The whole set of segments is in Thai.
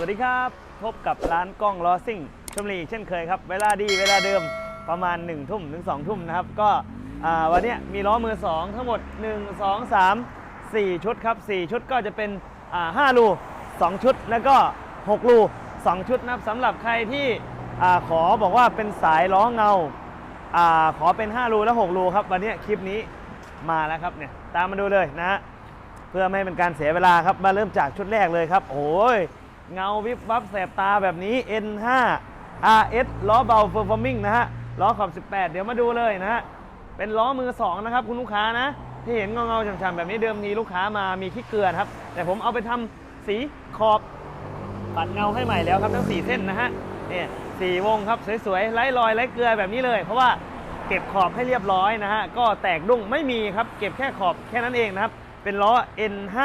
วัสดีครับ พบกับร้านกล้องล้อซิ่งชมรีเช่นเคยครับ เวลาดีเวลาเดิมประมาณ1ทุ่มถึง2ทุ่มนะครับ ก็วันนี้มีล้อมือ 2 ทั้งหมด 1 2 3 4 ชุดครับ 4 ชุดก็จะเป็นอ่า5รู 2 ชุด แล้วก็ 6 รู 2 ชุดนะครับสำหรับใครที่ขอบอกว่าเป็นสายล้อเงาอขอเป็น 5 รูและ 6 รูครับ วันนี้คลิปนี้มาแล้วครับเนี่ยตามมาดูเลยนะฮะเพื่อไม่ให้เป็นการเสียเวลาครับมาเริ่มจากชุดแรกเลยครับ โอ้ย เงาวิบวับแสบตาแบบนี้ N5 RS ล้อเบา Performing นะฮะ ล้อขอบ 18 เดี๋ยวมาดูเลยนะฮะ เป็นล้อมือ 2 นะครับ คุณลูกค้านะ ที่เห็นเงาเงาๆฉ่ำๆแบบนี้เดิมทีลูกค้ามามีขี้เกลือครับ แต่ผมเอาไปทำสีขอบปัดเงาให้ใหม่แล้วครับทั้ง 4 เส้นนะฮะเนี่ยสี่วงครับสวยๆไร้รอยไร้เกลือแบบนี้เลย เพราะว่าเก็บขอบให้เรียบร้อยนะฮะ ก็แตกดุ้งไม่มีครับ เก็บแค่ขอบแค่นั้นเองนะครับ เป็นล้อ N5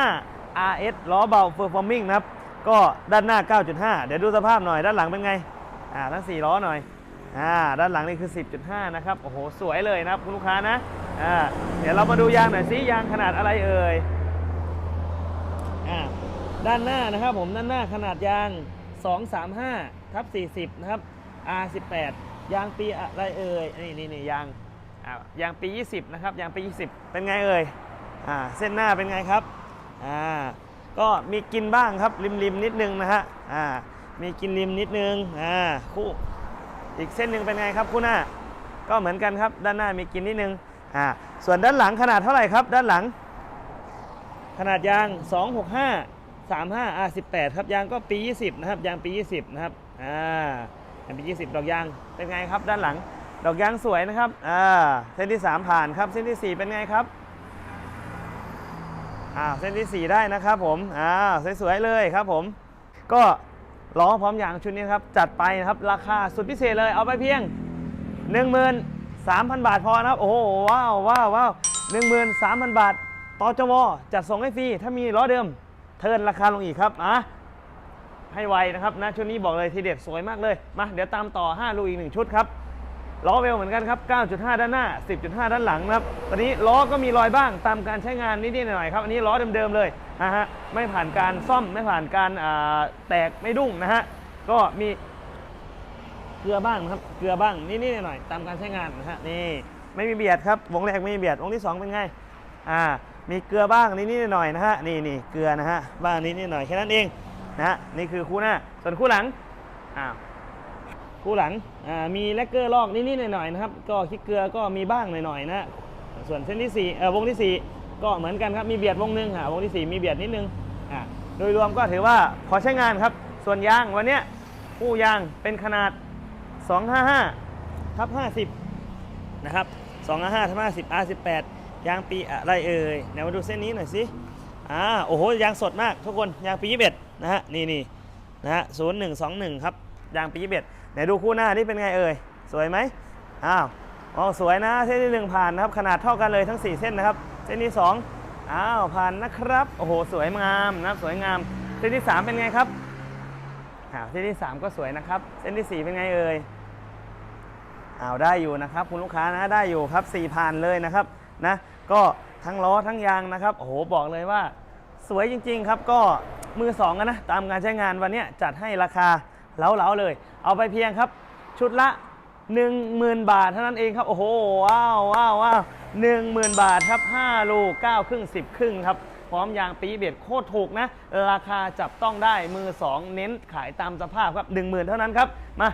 RS ล้อเบา Performing นะครับ ก็ด้านหน้า 9.5 เดี๋ยวดูสภาพหน่อยด้านหลังเป็นไงอ่าทั้ง 4 ล้อหน่อยอ่าด้านหลังนี่คือ 10.5 นะครับ โอ้โห สวยเลยนะครับคุณลูกค้านะอ่าเดี๋ยวเรามาดูยางหน่อยสิยางขนาดอะไรเอ่ยอ่าด้านหน้านะครับผมด้านหน้าขนาดยาง 235ทับ40 นะครับ R18 ยางปีอะไรเอ่ยนี่นี่นี่ยางอ่ายางปี 20 นะครับยางปี 20 เป็นไงเอ่ยอ่าเส้นหน้าเป็นไงครับอ่า ก็มีกินบ้างครับริมริมนิดนึงนะฮะอ่ามีกินริมนิดนึงอ่าคู่อีกเส้นหนึ่งเป็นไงครับคู่หน้า ก็เหมือนกันครับด้านหน้ามีกินนิดนึงอ่าส่วนด้านหลังขนาดเท่าไหร่ครับ ด้านหลัง ขนาดยาง 265 35 R18 ครับยางก็ปี 20 นะครับยางปี 20 นะครับอ่ายางปี 20 ดอกยางเป็นไงครับ ด้านหลัง ดอกยางสวยนะครับอ่าเส้นที่ 3 ผ่านครับเส้นที่ 4 เป็นไงครับ อ่าเส้นที่ 4 ได้นะครับผมอ่าสวยๆเลยครับผม ก็ล้อพร้อมยางชุดนี้ครับ จัดไปนะครับราคาสุดพิเศษเลยเอาไปเพียง 13,000 บาทพอนะครับ โอ้โหว้าวว้าวว้าว13,000บาทต่อจวจัดส่งให้ฟรีถ้ามีล้อเดิม เทิร์นราคาลงอีกครับอะให้ไวนะครับนะชุดนี้บอกเลยทีเด็ดสวยมากเลยมาเดี๋ยวตามต่อ 5 ลูกอีก 1 ชุดครับ ล้อเวลเหมือนกันครับ 9.5 ด้านหน้า 10.5 ด้านหลังนะครับ ตอนนี้ล้อก็มีรอยบ้างตามการใช้งานนิดๆหน่อยๆครับ อันนี้ล้อเดิมๆเลยนะฮะ ไม่ผ่านการซ่อม ไม่ผ่านการแตกไม่ดุ้งนะฮะ ก็มีเกลือบ้างนะครับ เกลือบ้างนิดๆหน่อยๆตามการใช้งานนะฮะ นี่ไม่มีเบียดครับ วงแรกไม่มีเบียด วงที่สองเป็นไง อ่า มีเกลือบ้างนิดๆหน่อยๆนะฮะ นี่นี่เกลือนะฮะ บ้างนิดๆหน่อยแค่นั้นเองนะฮะ นี่คือคู่หน้า ส่วนคู่หลัง อ้าว คู่หลังมีแลกเกอร์ลอกนิดๆหน่อยๆนะครับ ก็คิดเกลือก็มีบ้างหน่อยๆนะส่วนเส้นที่สี่เอ่อวงที่สี่ก็เหมือนกันครับ มีเบียดวงนึงอ่าวงที่สี่มีเบียดนิดนึงอ่าโดยรวมก็ถือว่าพอใช้งานครับ ส่วนยางวันเนี้ยคู่ยางเป็นขนาด 255ทับ50 นะครับ 255ทับ50 R18 ยางปีอะไรเอ่ยเดี๋ยวมาดูเส้นนี้หน่อยสิอ่าโอ้โหยางสดมากทุกคนยางปี 21 นะฮะนี่นี่นะฮะ0121 ครับ ยางปี21ไหนดูคู่หน้านี่เป็นไงเอ่ยสวยไหมอ้าวอ๋อสวยนะเส้นที่หนึ่งผ่านนะครับขนาดเท่ากันเลยทั้ง 4 เส้นนะครับ เส้นที่สองอ้าวผ่านนะครับโอ้โหสวยงามนะครับสวยงาม เส้นที่สามเป็นไงครับอ้าวเส้นที่สามก็สวยนะครับ เส้นที่สี่เป็นไงเอ่ยอ้าวได้อยู่นะครับคุณลูกค้านะได้อยู่ครับ 4 ผ่านเลยนะครับนะก็ทั้งล้อทั้งยางนะครับโอ้โหบอกเลยว่าสวยจริง ๆ ครับก็มือสองนะตามการใช้งานวันนี้จัดให้ราคา เล้าๆเลย เอาไปเพียงครับ ชุดละ 10,000 บาทเท่านั้นเองครับ โอ้โห ว้าวว้าวว้าวหนึ่งหมื่นบาทครับ 5 ลูก 9 ครึ่ง 10 ครึ่งครับ พร้อมยางปีเบียดโคตรถูกนะ ราคาจับต้องได้มือสองเน้นขายตามสภาพครับ 10,000 เท่านั้นครับ มา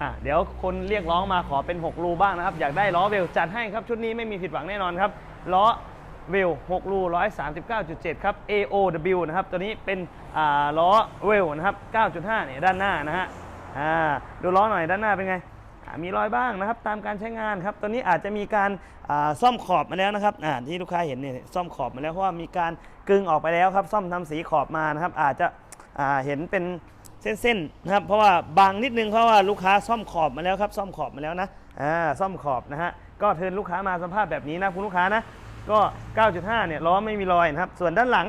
อะเดี๋ยวคนเรียกร้องมาขอเป็น 6 รูบ้างนะครับ อยากได้ล้อเวลจัดให้ครับ ชุดนี้ไม่มีผิดหวังแน่นอนครับล้อ เวล6รู139.7 ครับ AOW นะครับ ตัวนี้เป็นอ่าล้อเวลนะครับ 9.5 เนี่ยด้านหน้านะฮะอ่าดูล้อหน่อยด้านหน้าเป็นไง มีรอยบ้างนะครับ ตามการใช้งานครับ ตัวนี้อาจจะมีการอ่าซ่อมขอบมาแล้วนะครับอ่าที่ลูกค้าเห็นเนี่ยซ่อมขอบมาแล้วเพราะว่ามีการกึงออกไปแล้วครับ ซ่อมทำสีขอบมานะครับ อาจจะอ่าเห็นเป็นเส้นๆนะครับ เพราะว่าบางนิดนึงเพราะว่าลูกค้าซ่อมขอบมาแล้วครับ ซ่อมขอบมาแล้วนะอ่าซ่อมขอบนะฮะ ก็เทิร์นลูกค้ามาสภาพแบบนี้นะคุณลูกค้านะ ก็ 9.5 เนี่ยล้อไม่มีรอยนะครับ ส่วนด้านหลัง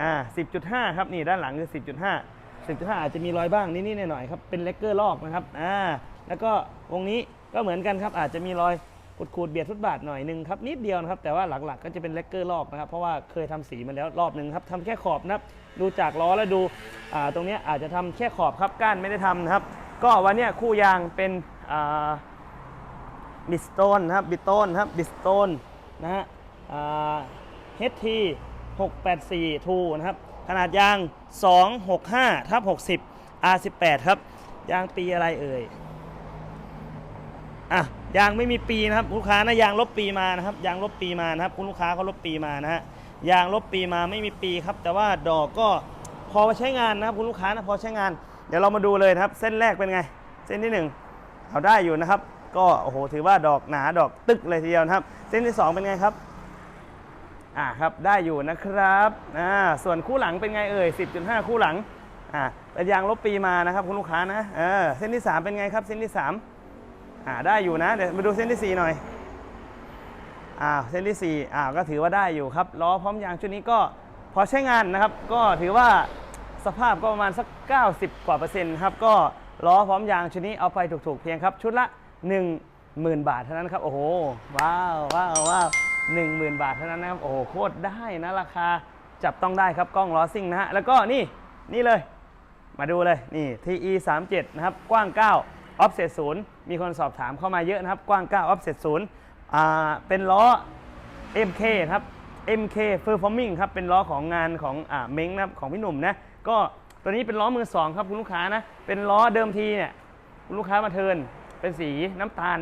อ่า10.5 ครับนี่ด้านหลังคือ 10.5 10.5 อาจจะมีรอยบ้างนิดๆหน่อยๆครับเป็นเลกเกอร์ลอกนะครับอ่าแล้วก็วงนี้ก็เหมือนกันครับอาจจะมีรอยขูดๆเบียดฟุตบาทหน่อยหนึงครับนิดเดียวนะครับแต่ว่าหลักๆก็จะเป็นเลกเกอร์ลอกนะครับเพราะว่าเคยทำสีมาแล้วรอบหนึ่งครับทำแค่ขอบนะครับดูจากล้อแล้วดูอ่าตรงนี้อาจจะทำแค่ขอบครับก้านไม่ได้ทำนะครับ ก็วันนี้คู่ยางเป็นอ่าบิสโตนนะครับบิสโตนครับบิสโตนนะฮะ HT 684 2นะครับ ขนาดยาง 265ทับ60 R18 ครับ ยางปีอะไรเอ่ย อะ ยางไม่มีปีนะครับ ลูกค้านะยางลบปีมานะครับ ยางลบปีมานะครับ คุณลูกค้าเขาลบปีมานะฮะ ยางลบปีมาไม่มีปีครับ แต่ว่าดอกก็พอใช้งานนะครับคุณลูกค้านะพอใช้งาน เดี๋ยวเรามาดูเลยนะครับ เส้นแรกเป็นไง เส้นที่หนึ่งเอาได้อยู่นะครับ ก็โอ้โหถือว่าดอกหนาดอกตึกเลยทีเดียวนะครับ เส้นที่สองเป็นไงครับ อ่าครับได้อยู่นะครับอ่าส่วนคู่หลังเป็นไงเอ่ย10.5 คู่หลังอ่าเป็นยางลบปีมานะครับคุณลูกค้านะเออเส้นที่ 3 เป็นไงครับเส้นที่3อ่าได้อยู่นะเดี๋ยวมาดูเส้นที่ 4 หน่อยอ่าเส้นที่4อ่าก็ถือว่าได้อยู่ครับล้อพร้อมยางชุดนี้ก็พอใช้งานนะครับ ก็ถือว่าสภาพก็ประมาณสัก 90 กว่าเปอร์เซ็นต์ครับก็ล้อพร้อมยางชุดนี้เอาไปถูกๆเพียงครับ ชุดละ 10,000 บาทเท่านั้นครับโอ้โหว้าวว้าวว้าว หนึ่งหมื่นบาทเท่านั้นนะครับ โอ้โหโคตรได้นะราคาจับต้องได้ครับกล้องล้อซิ่งนะฮะ แล้วก็นี่นี่เลย มาดูเลยนี่ TE 3 7นะครับ กว้าง 9 offset 0 มีคนสอบถามเข้ามาเยอะนะครับ กว้าง 9 offset 0อ่าเป็นล้อ MK ครับ MK Performing ครับ เป็นล้อของงานของอ่าเม้งนะครับของพี่หนุ่มนะ ก็ตัวนี้เป็นล้อมือสองครับคุณลูกค้านะ เป็นล้อเดิมทีเนี่ยคุณลูกค้ามาเทินเป็นสีน้ำตาล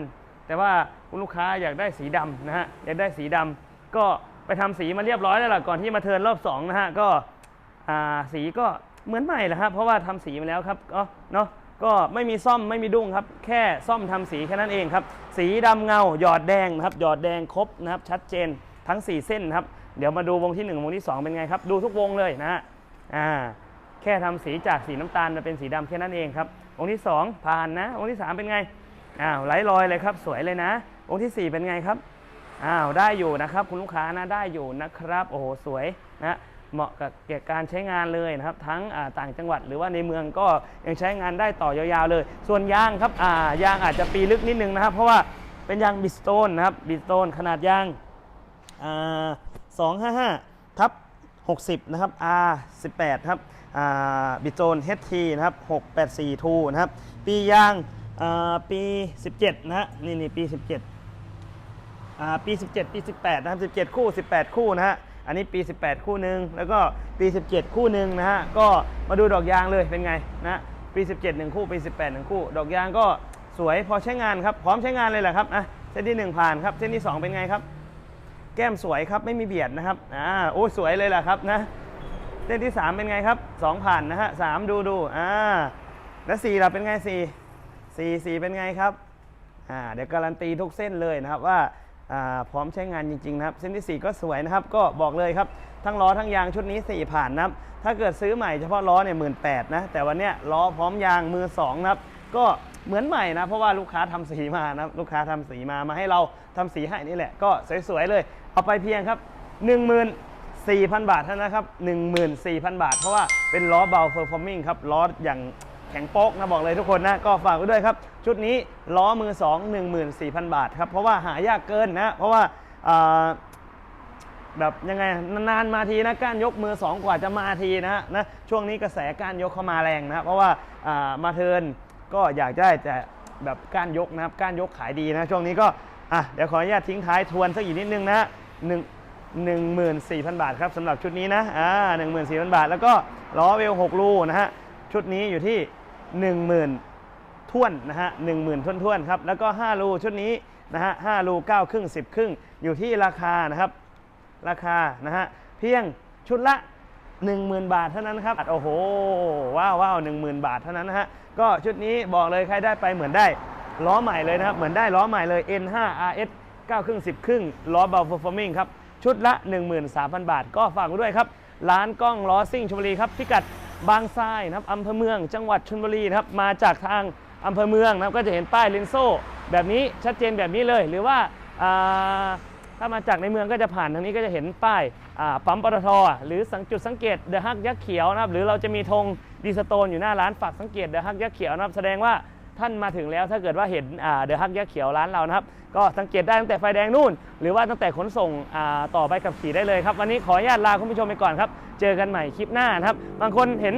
แต่ว่าคุณลูกค้าอยากได้สีดำนะฮะอยากได้สีดำก็ไปทำสีมาเรียบร้อยแล้วล่ะก่อนที่มาเทินรอบสองนะฮะก็สีก็เหมือนใหม่แหละครับเพราะว่าทำสีมาแล้วครับก็เนาะก็ไม่มีซ่อมไม่มีดุ้งครับ แค่ซ่อมทำสีแค่นั้นเองครับ สีดำเงาหยอดแดงนะครับหยอดแดงครบนะครับชัดเจนทั้ง 4 เส้นนะครับ เดี๋ยวมาดูวงที่ 1 วงที่ 2 เป็นไงครับ ดูทุกวงเลยนะฮะอ่าแค่ทำสีจากสีน้ำตาลมาเป็นสีดำแค่นั้นเองครับวงที่ 2 ผ่านนะวงที่ 3 เป็นไง อ้าวไหลลอยเลยครับ สวยเลยนะวงค์ที่ 4 เป็นไงครับอ้าวได้อยู่นะครับคุณลูกค้านะได้อยู่นะครับโอ้โหสวยนะเหมาะกับเกี่ยวกับการใช้งานเลยนะครับ ทั้งต่างจังหวัดหรือว่าในเมืองก็ยังใช้งานได้ต่อยาวๆเลย ส่วนยางครับอ่ายางอาจจะปีลึกนิดนึงนะครับ เพราะว่าเป็นยางบิสโตนนะครับบิสโตนขนาดยางอ่า255ทับ60 นะครับ R 18ครับอ่าบิสโตน HT นะครับ684 2นะครับ ปียาง ปี 17 นะฮะนี่นี่ปี 17อ่าปี 17 ปี 18 นะครับ 17 คู่ 18 คู่นะฮะอันนี้ปี 18 คู่หนึ่งแล้วก็ปี 17 คู่หนึ่งนะฮะก็มาดูดอกยางเลยเป็นไงนะปี 17 1 คู่ปี 18 1 คู่ ดอกยางก็สวยพอใช้งานครับพร้อมใช้งานเลยแหละครับอะเส้นที่ 1 ผ่านครับเส้นที่ 2 เป็นไงครับ แก้มสวยครับไม่มีเบียดนะครับอ่าโอ้สวยเลยแหละครับนะเส้นที่ 3 เป็นไงครับ 2 ผ่านนะฮะสามดูดูอ่าแล้ว4ล่ะเป็นไง4 4 4เป็นไงครับอ่าเดี๋ยวการันตีทุกเส้นเลยนะครับว่าอ่าพร้อมใช้งานจริงๆนะครับ เส้นที่ 4 ก็สวยนะครับ ก็บอกเลยครับ ทั้งล้อทั้งยางชุดนี้ 4 ผ่านนะครับ ถ้าเกิดซื้อใหม่เฉพาะล้อเนี่ยหมื่นแนะ แต่วันเนี้ยล้อพร้อมยางมือ2นะครับ ก็เหมือนใหม่นะ เพราะว่าลูกค้าทำสีมานะลูกค้าทำสีมามาให้เราทำสีให้นี่แหละ ก็สวยๆเลย เอาไปเพียงครับ 14,000 บาทเท่านั้นนะครับ 14,000 บาท เพราะว่าเป็นล้อเบา performing ครับล้ออย่าง แข็งโป๊กนะบอกเลยทุกคนนะก็ฝากไว้ด้วยครับ ชุดนี้ล้อมือ 2 14,000 บาทครับเพราะว่าหายากเกินนะเพราะว่าแบบยังไงนานๆมาทีนะก้านยกมือ 2 กว่าจะมาทีนะฮะนะช่วงนี้กระแสก้านยกเข้ามาแรงนะเพราะว่ามาเทินก็อยากได้แต่แบบก้านยกนะครับก้านยกขายดีนะช่วงนี้ก็อะเดี๋ยวขออนุญาตทิ้งท้ายทวนสักอีกนิดนึงนะฮะหนึ่ง14,000 บาทครับสำหรับชุดนี้นะอ่า14,000 บาท แล้วก็ล้อเวล6รูนะฮะ ชุดนี้อยู่ที่ 10,000ท่วนนะฮะ10,000ท่วนท่วนๆครับแล้วก็ 5 รูชุดนี้นะฮะ5รู9ครึ่ง10ครึ่งอยู่ที่ราคานะครับ ราคานะฮะเพียงชุดละ 10,000 บาทเท่านั้นครับโอ้โหว้าวว้าว10,000บาทเท่านั้นนะฮะก็ชุดนี้บอกเลยใครได้ไปเหมือนได้ล้อใหม่เลยนะครับ เหมือนได้ล้อใหม่เลย N5 RS 9ครึ่ง10 ครึ่งล้อเบา performing ครับ ชุดละ 13,000 บาท ก็ฝากไว้ด้วยครับ ร้านกล้องล้อซิ่งชลบุรีครับ พิกัด บางทรายนะครับอำเภอเมือง จังหวัดชลบุรีนะครับมาจากทางอำเภอเมืองนะครับก็จะเห็นป้ายเลนโซ่แบบนี้ชัดเจนแบบนี้เลย หรือว่าถ้ามาจากในเมืองก็จะผ่านทางนี้ก็จะเห็นป้ายาปั๊มปตทหรือสังจุดสังเกตเดอะฮักยักษ์เขียวนะครับหรือเราจะมีธงดีสโตนอยู่หน้าร้านฝากสังเกตเดอะฮักยักษ์เขียวนะครับแสดงว่าท่านมาถึงแล้วถ้าเกิดว่าเห็นเดอะฮักยักษ์เขียวร้านเรานะครับ ก็สังเกตได้ตั้งแต่ไฟแดงนู่น หรือว่าตั้งแต่ขนส่งต่อไปกับขี่ได้เลยครับ วันนี้ขออนุญาตลาคุณผู้ชมไปก่อนครับ เจอกันใหม่คลิปหน้านะครับ บางคนเห็น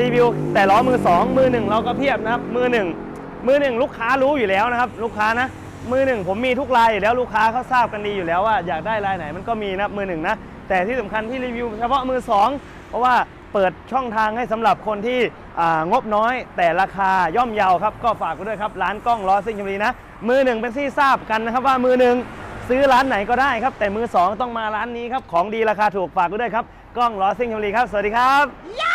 รีวิวแต่ล้อมือ 2 มือ 1 เราก็เพียบนะครับ มือ 1 มือ 1 ลูกค้ารู้อยู่แล้วนะครับ ลูกค้านะ มือ 1 ผมมีทุกลายอยู่แล้วลูกค้าเขาทราบกันดีอยู่แล้วว่าอยากได้ลายไหนมันก็มีนะครับมือ 1 นะ แต่ที่สำคัญที่รีวิวเฉพาะมือ 2 เพราะว่าเปิดช่องทางให้สำหรับคนที่งบน้อย แต่ราคาย่อมเยาครับ ก็ฝากไว้ด้วยครับ ร้านกล้องล้อซิ่งชมบุรีนะ มือ1เป็นที่ทราบกันนะครับว่ามือ1ซื้อร้านไหนก็ได้ครับ แต่มือ 2 ต้องมาร้านนี้ครับ ของดีราคาถูกฝากไว้ด้วยครับ กล้องล้อซิ่งชมรีครับ สวัสดีครับ